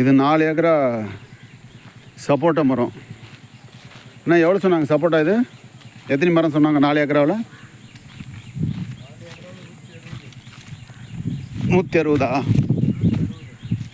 இது நாலு ஏக்கரா சப்போட்டா மரம். அண்ணா எவ்வளோ சொன்னாங்க சப்போட்டா இது? எத்தனை மரம் சொன்னாங்க நாலு ஏக்கராவில்? நூற்றி அறுபதா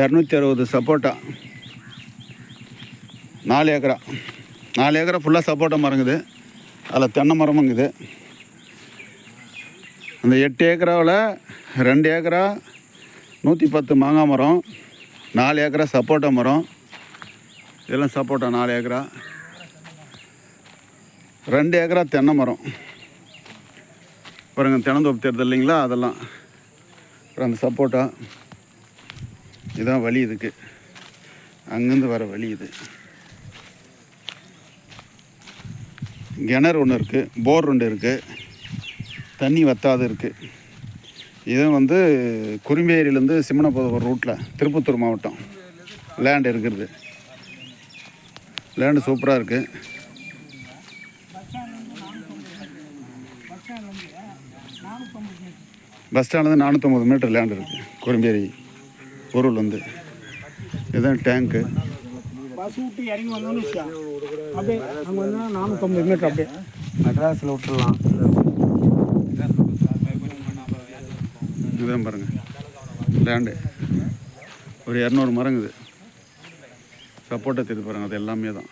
இரநூத்தி அறுபது சப்போட்டா. நாலு ஏக்கரா. நாலு ஏக்கரா ஃபுல்லாக சப்போட்டா மரங்குது அதில் தென்னை மரமுங்குது அந்த எட்டு ஏக்கராவில் ரெண்டு ஏக்கரா நூற்றி பத்து மாங்காய் மரம். நாலு ஏக்கரா சப்போட்டா மரம். இதெல்லாம் சப்போட்டா நாலு ஏக்கரா. ரெண்டு ஏக்கரா தென்னை மரம். பாருங்கள் தென்னந்தோப்பு தேர்தல் இல்லைங்களா? அதெல்லாம். அப்புறம் அந்த சப்போட்டா. இதான் வழி இதுக்கு. அங்கேருந்து வர வழி இது. கிணறு ஒன்று இருக்குது போர் ரெண்டு இருக்குது தண்ணி வத்தாது இருக்குது இது வந்து குறும்பேரியிலேருந்து சிம்மனப்போத ரூட்டில் திருப்பத்தூர் மாவட்டம். லேண்ட் இருக்கிறது லேண்டு சூப்பராக இருக்குது பஸ் ஸ்டாண்ட்லேருந்து நானூற்றம்பது மீட்டர் லேண்ட் இருக்குது குறும்பேரி பொருள் வந்து இதுதான் டேங்க்கு பஸ் விட்டு இறங்கி வந்தோம்னு வச்சுக்கோ அப்படியே அங்கே வந்தால் நானூற்றம்பது மீட்டர் அப்படியே. மெட்ராஸில் விட்டுடலாம் இதுதான் பாருங்கள் லேண்டு ஒரு இரநூறு மரங்குது சப்போட்டா தெரியுது பாருங்கள் அது எல்லாமே தான்.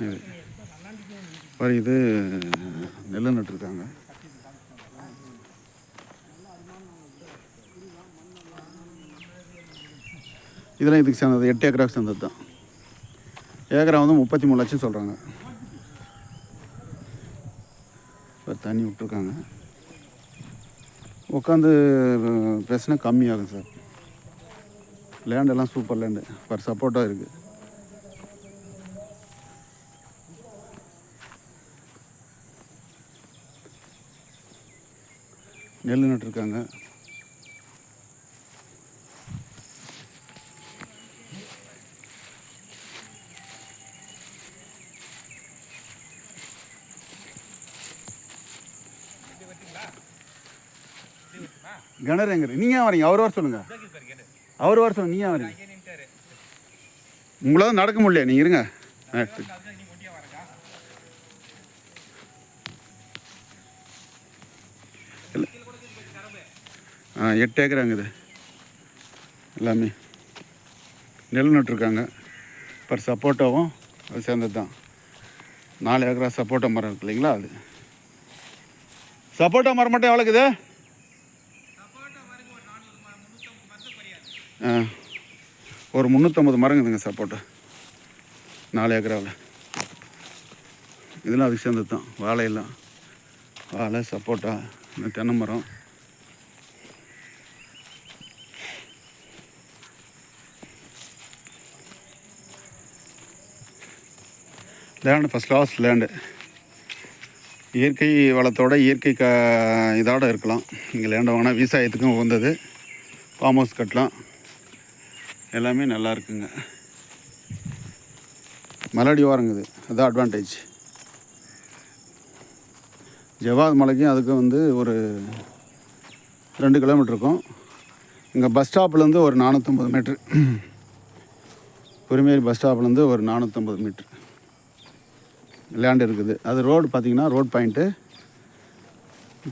இது. பாரு இது நெல் நட்டுருக்காங்க. இதெல்லாம் இதுக்கு சேர்ந்தது எட்டு ஏக்கராவுக்கு சேர்ந்தது தான். ஏக்கரா வந்து முப்பத்தி மூணு லட்சம் சொல்கிறாங்க இப்போ தண்ணி விட்ருக்காங்க உட்காந்து பேசினா கம்மியாகும் சார். லேண்டெல்லாம் சூப்பர் லேண்டு பர் சப்போர்ட்டாக இருக்குது நெல் நட்டுருக்காங்க. கிணறு எங்க நீங்க ஏன் வரீங்க? அவர் வர சொல்லுங்க. அவர் வர சொல்லுங்க. நீங்க ஏன் வரீங்க? உங்களால நடக்க முடியல. நீங்க இருங்க. ஆ, எட்டு ஏக்கர் ஆ எல்லாமே. நெல் நட்டுருக்காங்க பர் சப்போட்டாவும் அது சேர்ந்தது தான். நாலு ஏக்கரா சப்போட்டா மரம் இருக்கு இல்லைங்களா அது. சப்போட்டா மரம் மட்டும் எவ்வளோக்குது ஒரு முந்நூற்றம்பது மரங்குதுங்க சப்போட்டா நாலு ஏக்கராவில். இதெல்லாம் அதுக்கு சேர்ந்தது தான் வாழையெல்லாம் வாழை சப்போட்டா இந்த தென்னை மரம். லேண்டு ஃபஸ்ட் கிளாஸ் லேண்டு இயற்கை வளத்தோட இயற்கை க இதோட இருக்கலாம். இங்கே லேண்டை வாங்கினா விவசாயத்துக்கும் உகந்தது. ஃபார்ம் ஹவுஸ் கட்டலாம். எல்லாமே நல்லா இருக்குங்க. மலடி ஓரங்குது அதுதான் அட்வான்டேஜ் ஜவாத் மலைக்கும் அதுக்கும் வந்து ஒரு ரெண்டு கிலோமீட்டர் இருக்கும். இங்கே பஸ் ஸ்டாப்லேருந்து ஒரு நானூற்றம்பது மீட்ரு பொறுமேரி பஸ் ஸ்டாப்லேருந்து ஒரு நானூற்றம்பது மீட்ரு லேண்ட் இருக்குது. அது ரோடு பார்த்திங்கன்னா ரோட் பாயிண்ட்டு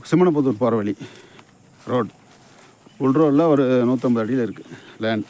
சிம்மனபுத்தூர் போகிற வழி. ரோடு உள் ரோடில் ஒரு நூற்றம்பது அடியில் இருக்குது லேண்ட்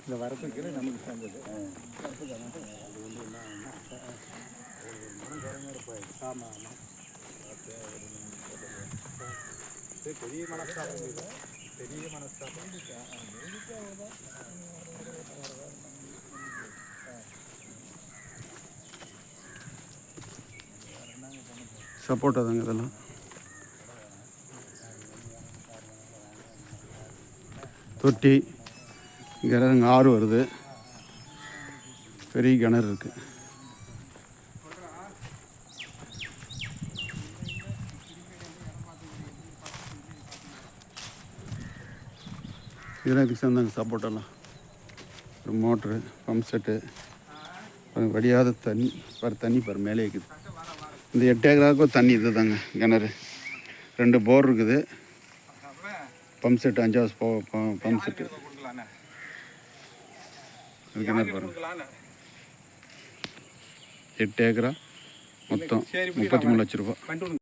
இந்த வரப்புக்கு நமக்கு சேர்ந்தது ஆமாம் ஆமாம் பெரிய மனஸ்தாபம் இது பெரிய மனஸ்தாபம் சப்போட்டா தாங்க இதெல்லாம். தொட்டி. இங்கே ஆறு வருது. பெரிய கிணறு இருக்குது இதெல்லாம் இதுக்கு சேர்ந்தாங்க சப்போட்டெல்லாம் ஒரு மோட்ரு பம்ப் செட்டு அப்புறம் வடியாத தண்ணி பாரு தண்ணி பாரு மேலே இருக்குது. இந்த எட்டு ஏக்கராவுக்கும் தண்ணி இது தாங்க கிணறு. ரெண்டு போர் இருக்குது. பம்ப் செட்டு அஞ்சாவது போ பம்ப் செட்டு அதுக்கு என்ன பாருங்க. எட்டு ஏக்கரா. மொத்தம் முப்பத்தி மூணு லட்ச ரூபா.